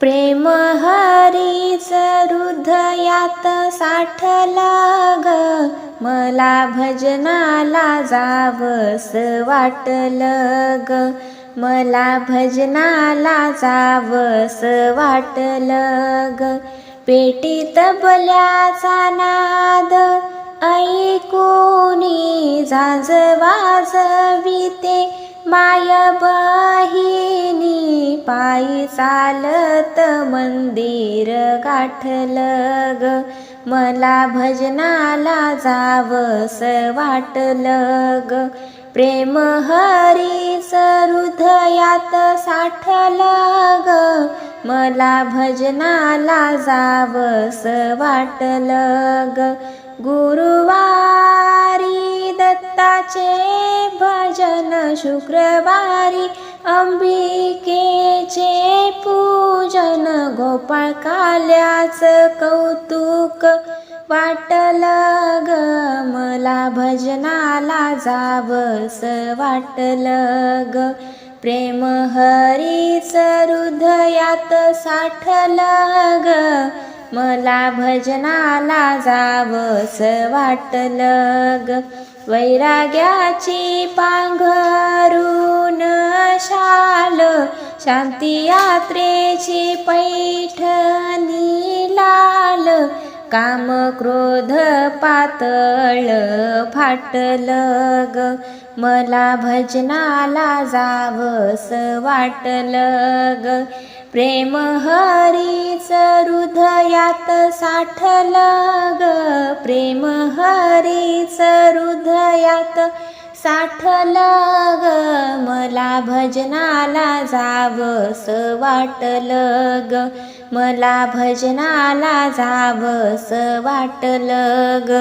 प्रेम हरीच हृदयात साठला ग मला भजनाला जावस वाटलं ग मला भजनाला जावस वाटलं ग पेटी तबल्याचा नाद ऐकूनी झांज वाजविते माय बहिणी पायी चालत मंदिर गाठलं ग. मला भजनाला जावस वाटलं ग. प्रेम हरीच हृदयात साठलं ग. मला भजनाला जावस वाटलं ग. गुरुवारी दत्ताचे भजन शुक्रवारी अंबिकेचे पूजन गोपाळ काल्याच कौतुक वाटलं ग. मला भजनाला जावस वाटलं ग. प्रेम हरीच हृदयात साठलं ग. मला भजनाला जावस वाटलं ग. वैराग्याची पांघरून शांती यात्रेची पैठणी लाल काम क्रोध पातळ फाटलग ग मला भजनाला जावस वाटलग ग प्रेम हरीच हृदयात साठलं ग प्रेम हरीच हृदयात साठला ग मला भजनाला जावस वाटलं ग. मला भजनाला जावस वाटलं ग.